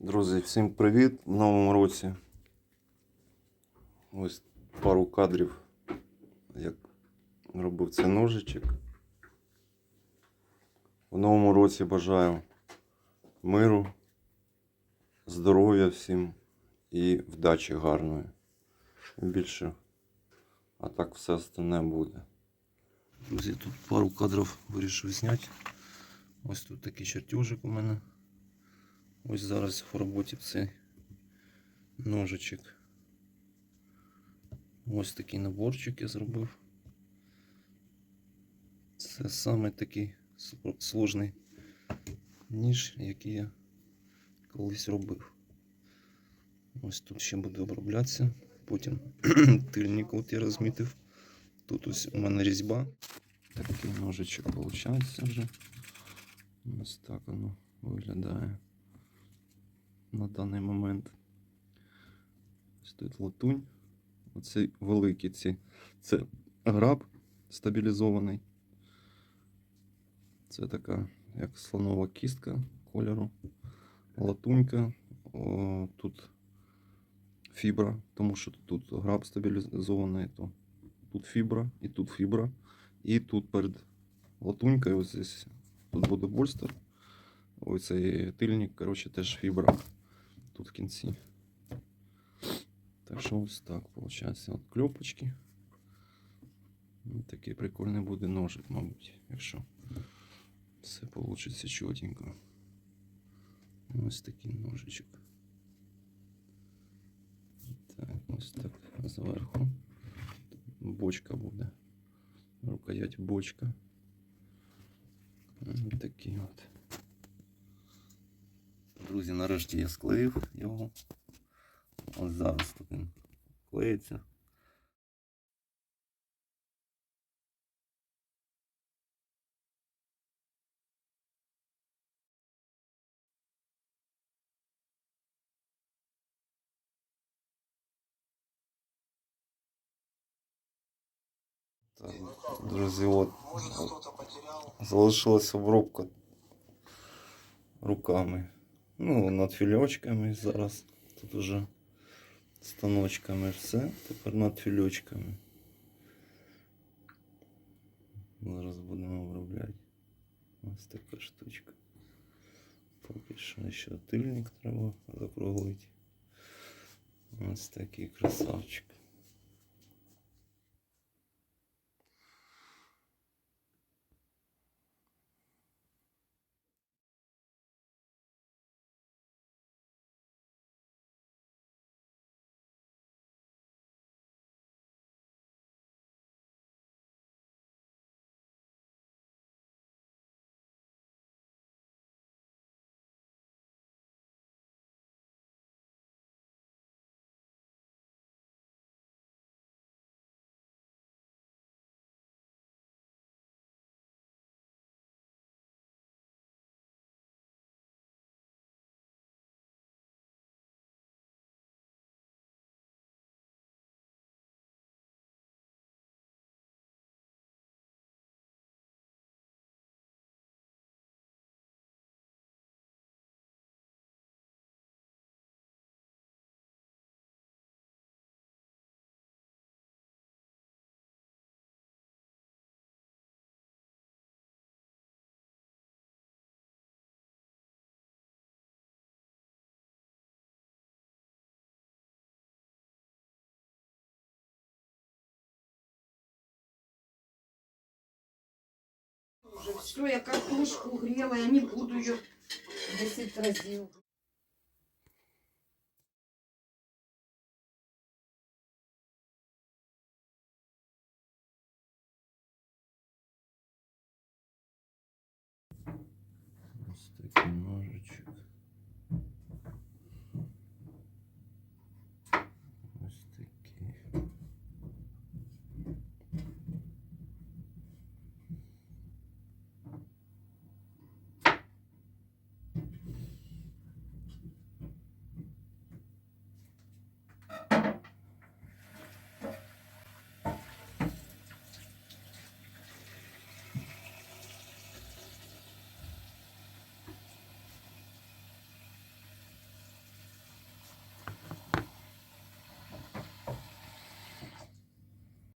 Друзі, всім привіт в новому році. Ось пару кадрів, як робив цей ножичок. В новому році бажаю миру, здоров'я всім і вдачі гарної. Більше, а так все остальне буде. Друзі, тут пару кадрів вирішив зняти. Ось тут такий чертежик у мене. Ось зараз в роботі цей ножичок. Ось такий наборчик я зробив. Це саме такий сложний ніж, який я колись робив. Ось тут ще буде оброблятися. Потім тильник от я розмітив. Тут ось у мене різьба. Такий ножичок виходить вже. Ось так воно виглядає на даний момент. Тут латунь. Оцей великий ці. Це граб стабілізований. Це така, як слонова кістка кольору. Латунька. О, тут фібра, тому що тут граб стабілізований, то тут фібра і тут фібра. І тут перед латунькою ось здесь, тут буде больстер. Ось цей тильник, коротше, теж фібра тут в кінці. Так що ось так виходить. От кльопочки. Такий прикольний буде ножик, мабуть, якщо все вийде чотенько. Ось такий ножичок. Так, ось так зверху. Бочка буде. Рукоять бочка. Ось такий от. Друзі, нарешті я склеїв його. Ось зараз тут він клеїться. Так, друзі, от залишилась обробка руками. Ну, над фільочками зараз. Тут уже станочками все. Тепер над фільочками. Зараз будемо обробляти. Ось така штучка. Поки що ще тильник треба закруглити. Ось такий красавчик. Все, я картошку грела, я не буду ее 10 разів.